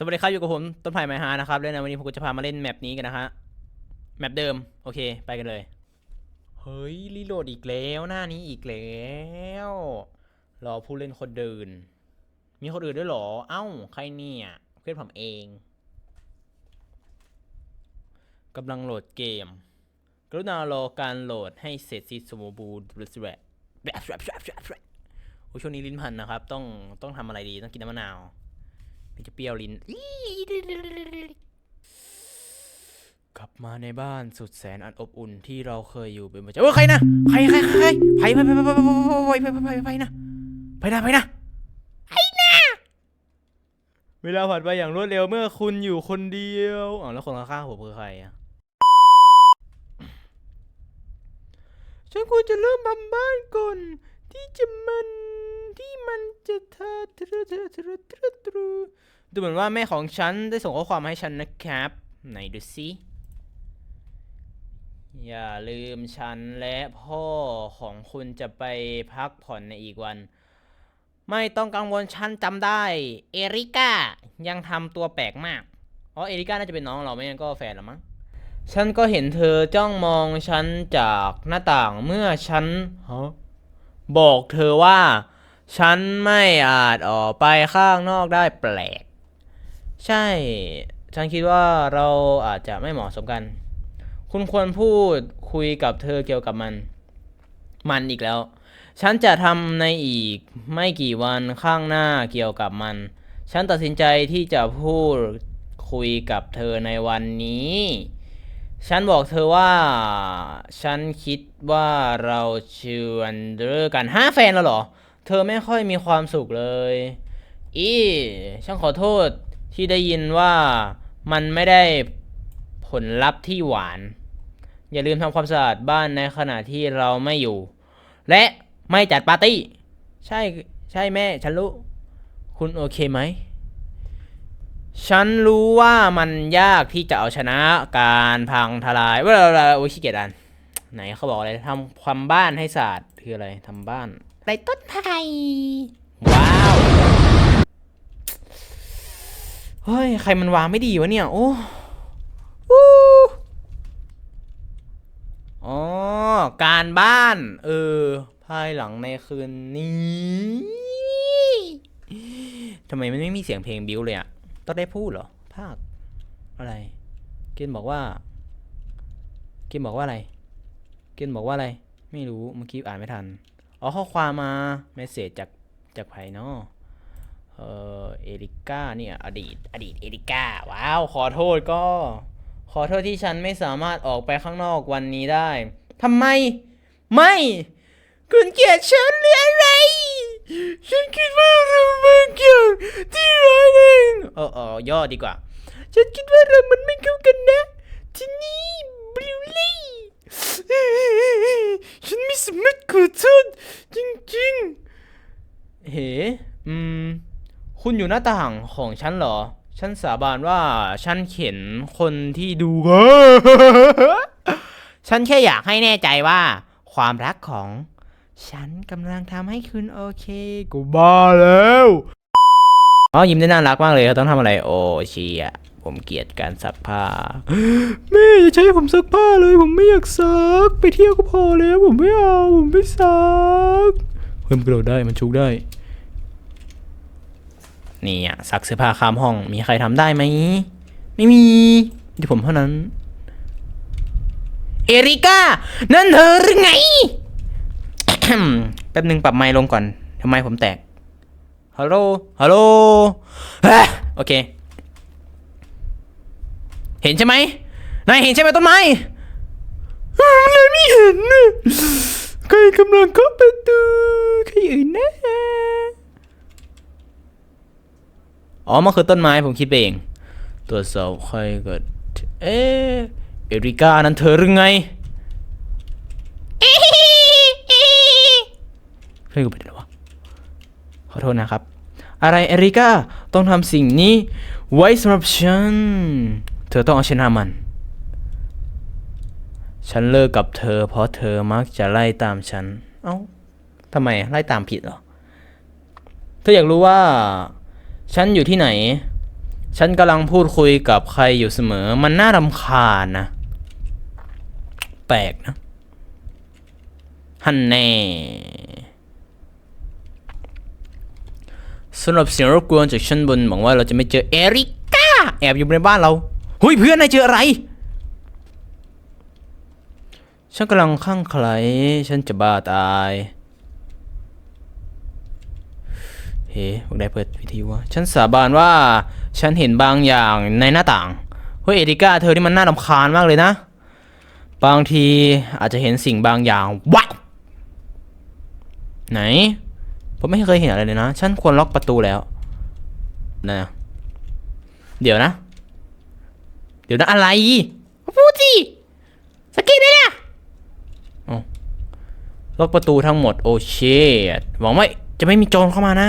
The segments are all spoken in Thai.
สวัสดีครับอยู่กับผมต้นไผ่ไมฮานะครับและในวันนี้ผมก็จะพามาเล่นแมปนี้กันนะฮะแมปเดิมโอเคไปกันเลย เฮ้ยรีโหลดอีกแล้วหน้านี้อีกแล้วรอผู้เล่นคนเดิน มีคนอื่นด้วยหรอ เอ้า ใครเนี่ยเพื่อนผมเองกำลังโหลดเกม กรุณารอการโหลดให้เสร็จสิ้นสมบูรณ์แบบแบบแบบแบบแบบโอ้ช่วงนี้ลิ้นพันนะครับ ต้องต้องทำอะไรดีต้องกินน้ำมะนาว มันจะเปรี้ยวลิ้น กลับมาในบ้านสุดแสนอันอบอุ่นที่เราเคยอยู่เป็นประจำเออใครนะ ใครใครใครใครไปไปไปไปไปไปไปไปไปนะไปนะไปนะไอ้นะเวลาผ่านไปอย่างรวดเร็วเมื่อคุณอยู่คนเดียวอ๋อแล้วคนข้างๆผมคือใครอะฉันควรจะเริ่มทำบ้านก่อน ที่จะมันที่มันจะทาทะทะทะทะทะทะ ดูเหมือนว่าแม่ของฉันได้ส่งข้อความมาให้ฉันนะครับ ไหนดูสิอย่าลืมฉันและพ่อของคุณจะไปพักผ่อนในอีกวัน ไม่ต้องกังวลฉันจำได้ เอริก้ายังทำตัวแปลกมาก อ๋อ เอริก้าน่าจะเป็นน้องเราไม่งั้นก็แฟนละมั้ง ฉันก็เห็นเธอจ้องมองฉันจากหน้าต่างเมื่อฉันบอกเธอว่า ฉันไม่อาจออกไปข้างนอกได้แปลก ใช่ ฉันคิดว่าเราอาจจะไม่เหมาะสมกัน คุณควรพูดคุยกับเธอเกี่ยวกับมัน มันอีกแล้ว ฉันจะทำในอีกไม่กี่วันข้างหน้าเกี่ยวกับมัน ฉันตัดสินใจที่จะพูดคุยกับเธอในวันนี้ ฉันบอกเธอว่า ฉันคิดว่าเราชวนเลิกกันห้าแฟนแล้วเหรอ เธอไม่ค่อยมีความสุขเลย อี ฉันขอโทษ ที่ได้ยินว่ามันไม่ได้ผลลัพธ์ที่หวาน อย่าลืมทำความสะอาดบ้านในขณะที่เราไม่อยู่ และไม่จัดปาร์ตี้ ใช่ใช่แม่ ฉันรู้ คุณโอเคไหม ฉันรู้ว่ามันยากที่จะเอาชนะการพังทลายว่าเราโอ้ยขี้เกียจอ่านไหนเขาบอกอะไรทำความบ้านให้สะอาดคืออะไรทำบ้านไรต้นไผ่ว้าว เฮ้ย ใครมันวางไม่ดีวะเนี่ย โอ้อ๋อ การบ้าน เออ ภายหลังในคืนนี้ทำไมมันไม่มีเสียงเพลงบิวเลยอะต้องได้พูดเหรอ ภาค อะไรเกณฑ์บอกว่าเกณฑ์บอกว่าอะไรเกณฑ์บอกว่าอะไร ไม่รู้ เมื่อกี้อ่านไม่ทัน อ๋อ ข้อความมา เมสเซจจากจากไผ่เนาะ เออเอริก้าเนี่ยอดีตอดีตเอริก้าว้าว ขอโทษก็ ขอโทษที่ฉันไม่สามารถออกไปข้างนอกวันนี้ได้ทำไม ไม่คุณเกลียดฉันหรืออะไร ฉันคิดว่าเราเป็นเกี่ยวที่ร้ายแรงเออเออย่อดีกว่า ฉันคิดว่าเรามันไม่เข้ากันนะ ที่นี้บลิวลี่ฉันไม่สามารถขอโทษจริงๆ เฮ้อืม คุณอยู่หน้าต่างของฉันเหรอ ฉันสาบานว่าฉันเข็นคนที่ดู ฉันแค่อยากให้แน่ใจว่า ความรักของ ฉันกำลังทำให้คุณโอเค กูบ้าแล้ว อ๋อ ยิ้มได้น่ารักมากเลยเขาต้องทำอะไร โอเชียผมเกลียดการซักผ้า แม่อย่าใช้ผมซักผ้าเลย ผมไม่อยากซัก ไปเที่ยวก็พอแล้ว ผมไม่เอา ผมไม่ซักเพิ่มนกระโดดได้มันชุกได้ นี่อะซักเสื้อผ้าข้ามห้อง มีใครทำได้ไหม ไม่มีมีผมเท่านั้น เอริก้า นั่นเธอหรือไง แป๊บนึงปรับไมค์ลงก่อนทำไมผมแตก ฮัลโหล ฮัลโหลโอเค เห็นใช่ไหมนายเห็นใช่ไหมต้นไม้นายไม่เห็นนะใครกำลังเคาะประตู ใครอื่นนะ อ๋อ มันคือต้นไม้ผมคิดเอง ตรวจสอบใครก็เอ๊ะเอริกานั้นเธอหรือไงเพื่อนกูไปไหนแล้วะขอโทษนะครับ อะไรเอริก้าต้องทำสิ่งนี้ ไว้สำหรับฉัน เธอต้องเอาชนะมัน ฉันเลิกกับเธอ เพราะเธอมักจะไล่ตามฉัน เอ้าทำไมไล่ตามผิดเหรอ เธออยากรู้ว่า ฉันอยู่ที่ไหน ฉันกำลังพูดคุยกับใครอยู่เสมอ มันน่ารำคาญนะ แปลกนะ ฮันแน่สำหรับเสียงรบกวนจากชั้นบนหวังว่าเราจะไม่เจอเอริก้า แอบอยู่ในบ้านเราหุยเพื่อนนายเจออะไร ฉันกำลังข้างใคร ฉันจะบ้าตาย พวกได้เปิดวิทยุวะฉันสาบานว่าฉันเห็นบางอย่างในหน้าต่าง เฮ้ยเอริก้าเธอที่มันน่าลำคาญมากเลยนะ บางทีอาจจะเห็นสิ่งบางอย่างว้าไหน ผมไม่เคยเห็นอะไรเลยนะ ฉันควรล็อกประตูแล้วนะเดี๋ยวนะ เดี๋ยวนะอะไรพูดสิสกิปเลนะล็อกประตูทั้งหมด โอเชดหวังว่าจะไม่มีโจรเข้ามานะ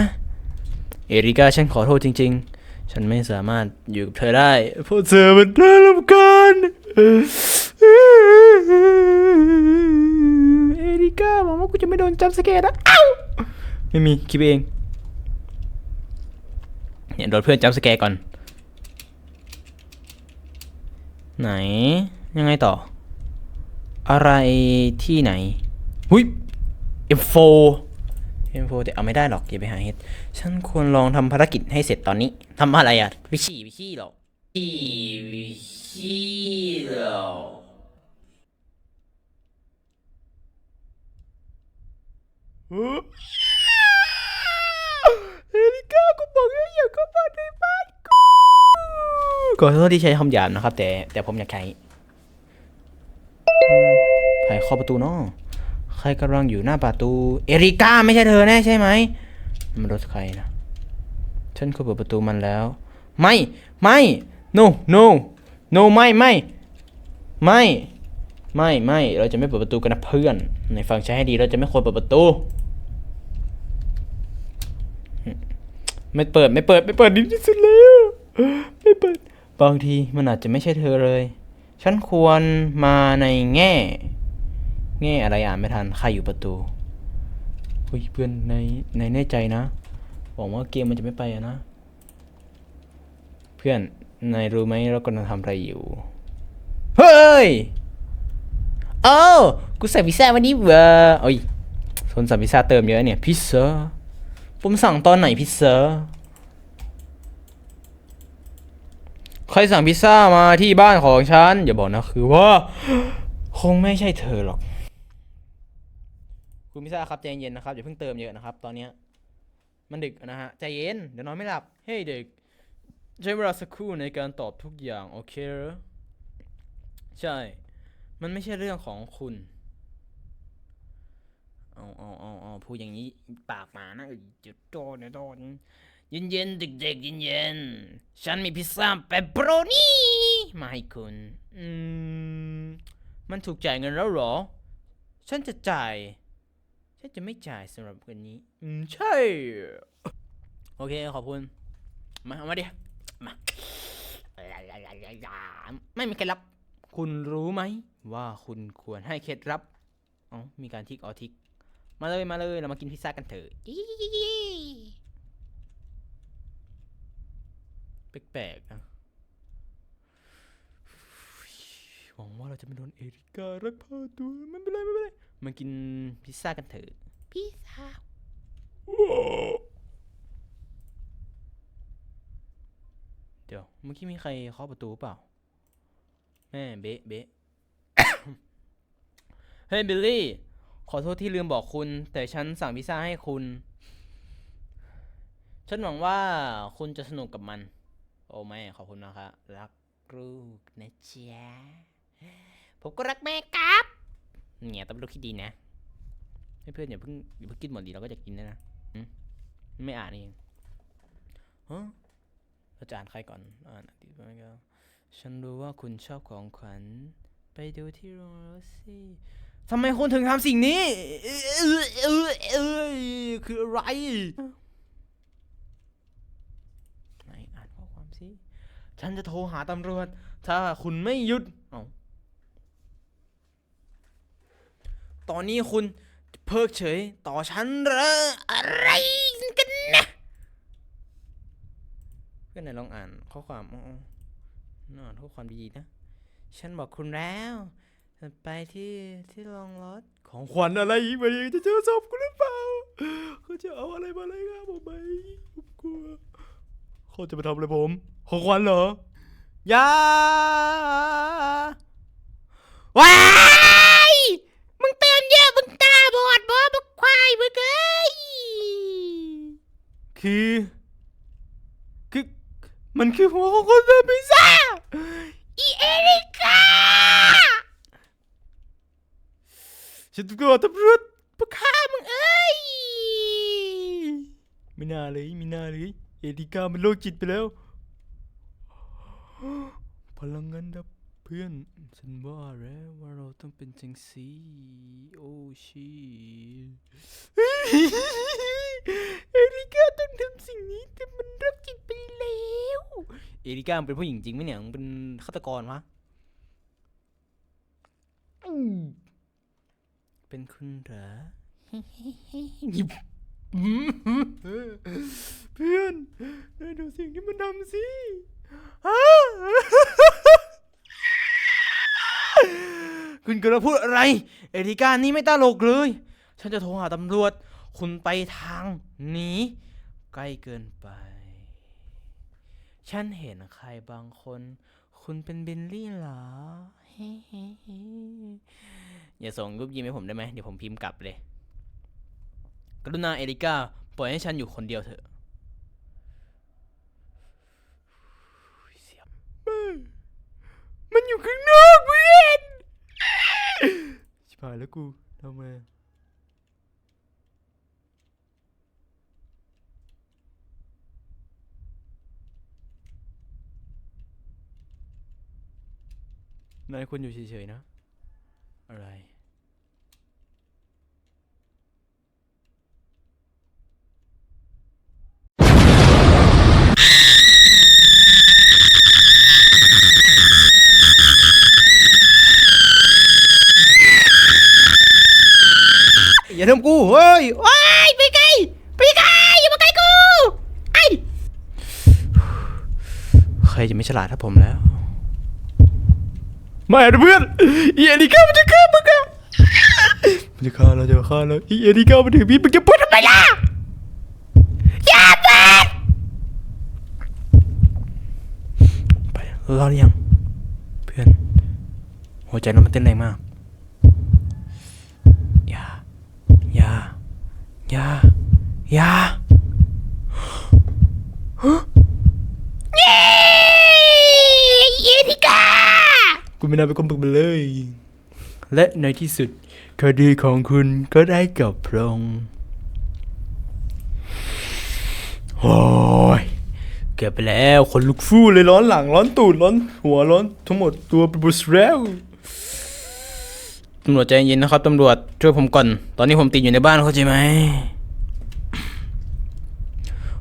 เอริกาฉันขอโทษจริง ๆ ฉันไม่สามารถอยู่กับเธอได้เพราะเธอมันน่ารำคาญเอริกาบอกว่ากูจะไม่โดนจับสเกตนะไม่มีคิดเองเนี่ยโดนเพื่อนจับสเกตก่อน ไหนยังไงต่อ อะไรที่ไหน หุย M4 เอ็โฟแต่เอาไม่ได้หรอกอย่าไปหาเฮ็ดฉันควรลองทำภารกิจให้เสร็จตอนนี้ทำอะไรอะวิชีวิชีหรอวิชีหรอเฮลิก้ากูบอกให้อย่าเข้ามาในบ้านกูขอโทษที่ใช้คำหยาบนะครับ แต่แต่ผมอยากใช้ไขข้อประตูเนาะ ใครกำลังอยู่หน้าประตู เอริก้าไม่ใช่เธอแน่ใช่ไหมมันรถใครนะ ฉันเคยเปิดประตูมันแล้ว ไม่ ไม่ no no no ไม่ ไม่ ไม่ ไม่ ไม่ เราจะไม่เปิดประตูกันนะเพื่อน ในฟังใช้ให้ดี เราจะไม่ควรเปิดประตู ไม่เปิด ไม่เปิด ไม่เปิดดีที่สุดแล้ว ไม่เปิด บางทีมันอาจจะไม่ใช่เธอเลย ฉันควรมาในแง่ แง่อะไรอ่านไม่ทันใครอยู่ประตูเฮ้ยเพื่อนในในแน่ใจนะบอกว่าเกมมันจะไม่ไปนะ เพื่อนนายรู้ไหมเรากำลังทำอะไรอยู่ เฮ้ยเอ้กูสั่งพิซซ่าวันนี้เว้อโอ้ยสนสั่งพิซซ่าเติมเยอะเนี่ย พิซซ่าผมสั่งตอนไหนพิซซ่าใครสั่งพิซซ่ามาที่บ้านของฉัน อย่าบอกนะคือว่า คงไม่ใช่เธอหรอก คุณพิซซ่าครับใจเย็นนะครับอย่าเพิ่งเติมเยอะนะครับ ตอนนี้มันดึกนะฮะใจเย็นเดี๋ยวนอนไม่หลับเฮ้ยเด็กใช้เวลาสักครู่ในการตอบทุกอย่างโอเคหรอใช่ มันไม่ใช่เรื่องของคุณเอาเอาเอาเอาพูดอย่างนี้ปากหมานะจุดโตเนโดนเย็นเย็นเด็กๆเย็นเย็นฉันมีพิซซ่าเปปเปโรนี่มาให้คุณอืมมันถูกจ่ายเงินแล้วหรอ ฉันจะจ่าย ฉันจะไม่จ่ายสำหรับวันนี้ อืม ใช่ โอเค ขอบคุณ มาเอามาดิ มาไม่มีเคล็ดลับ คุณรู้ไหม ว่าคุณควรให้เคล็ดลับอ๋อมีการทิกออทิก มาเลยมาเลยเรามากินพิซซ่ากันเถอะแปลกๆนะหวังว่าเราจะไม่โดนเอริการักพาตัวมันเป็นไรไม่เป็นไร มากินพิซซ่ากันเถอะ พิซซ่า เดี๋ยว เมื่อกี้มีใครเคาะประตูเปล่า แม่เบ๊ะเบ๊ะ เฮ้ยบิลลี่ ขอโทษที่ลืมบอกคุณ แต่ฉันสั่งพิซซ่าให้คุณ ฉันหวังว่าคุณจะสนุกกับมัน โอ้แม่ขอบคุณนะครับ รักลูกนะจ๊ะผมก็รักแม่ครับ เนี่ยต้องรู้คิดดีนะให้เพื่อนอย่าเพิ่งอย่าเพิ่งกินหมดดีเราก็จะกินได้นะไม่อ่านเองฮะเราจะอ่านใครก่อนอ่านติดีตไปก็ฉันรู้ว่าคุณชอบของขวัญ ไปดูที่โรงรถสิทำไมคุณถึงทำสิ่งนี้คืออะไรไหนอ่านข้อความสิฉันจะโทรหาตำรวจ ถ้าคุณไม่หยุด เอา ตอนนี้คุณเพิกเฉยต่อฉันเหรออะไรกันนะเพื่อนไหนลองอ่านข้อความอ๋อน่านข้อความดีๆนะ ฉันบอกคุณแล้ว ไปที่ที่ลองรถของขวัญอะไรอีกไหจะเจอศพคุณหรือเปล่าเขาจะเอาอะไรมาเลยครับผมไปผมกลัวเขาจะมาทำอะไรผม ของขวัญเหรอยาว้า คือ คือ มันคือหัวของคนทำพิซซ่าอีเอริกาฉันกลัวตำรวจปฆ่ามึงเอ้ยไม่น่าเลยไม่น่าเลยเอริกามันโรคจิตไปแล้ว พลังงานดับ พื่อนฉันว่าแล้วว่าเราต้องเป็นจังสีโอ้ชีเอริก้าต้องทำสิ่งนี้แต่มันรับจิตไปแล้วเอริก้าเป็นผู้หญิงจริงไหมเนี่ยมันเป็นฆาตกรวะเป็นคุณเหรอเพื่อนนายดูสิ่งที่มันทำสิอ้า คุณกำลังพูดอะไร เอริก้านี่ไม่ตลกเลย ฉันจะโทรหาตำรวจ คุณไปทางนี้ ใกล้เกินไป ฉันเห็นใครบางคน คุณเป็นเบิลลี่เหรออย่าส่งรูปยิ้มให้ผมได้ไหมเดี๋ยวผมพิมพ์กลับเลย กรุณาเอริก้าปล่อยให้ฉันอยู่คนเดียวเถอะเสียบมันอยู่ข้างนอกเพื่อนชิบหาย แล้วกูทำไมนายควรอยู่เฉยๆนะ อะไร อย่าทำกูเฮ้ยว้ายไปไกลไปไกลอย่ามาใกล้กูไอ้ใครจะไม่ฉลาดถ้าผมแล้วไม่นะเพื่อนอีเอริก้ามันจะฆ่ามึงอะมันจะฆ่าเราจะฆ่าเราอีเอริก้ามันถือมีดมึงจะพูดทำไมล่ะอย่าเปิดไปรอดหรือยัง เพื่อนหัวใจเรามันเต้นแรงมาก อย่า อย่า อ ย่าอย่าฮะเย้เอริกาคุณไม่น่าไปก้มปึกมันเลย และในที่สุด คดีของคุณก็ได้จบลงโอ้ยเกือบไปแล้ว คนลุกฟู่เลยร้อนหลังร้อนตูดร้อนหัวร้อนทั้งหมดตัวเป็นบุสแล้วตำรวจใจเย็นนะครับตำรวจช่วยผมก่อน ตอนนี้ผมติดอยู่ในบ้านเข้าใจไหม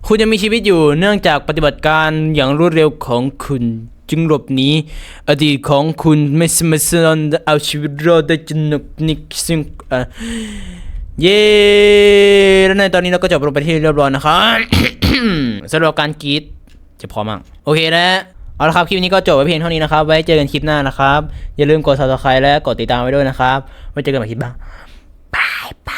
คุณยังมีชีวิตอยู่เนื่องจากปฏิบัติการอย่างรวดเร็วของคุณ จึงหลบหนีอดีตของคุณไม่สมารถเอาชีวิตรอดได้จนหนุกนิกซึ่งเออเย้แล้วในตอนนี้เราก็จบลงไปที่เรียบร้อยนะครับสำหรับการกรีดจะพอมาก โอเคนะ เอาละครับ คลิปนี้ก็จบไว้เพียงเท่านี้นะครับ ไว้เจอกันคลิปหน้านะครับ อย่าลืมกด subscribe และกดติดตามไว้ด้วยนะครับ ไว้เจอกันใหม่คลิปหน้าบายบาย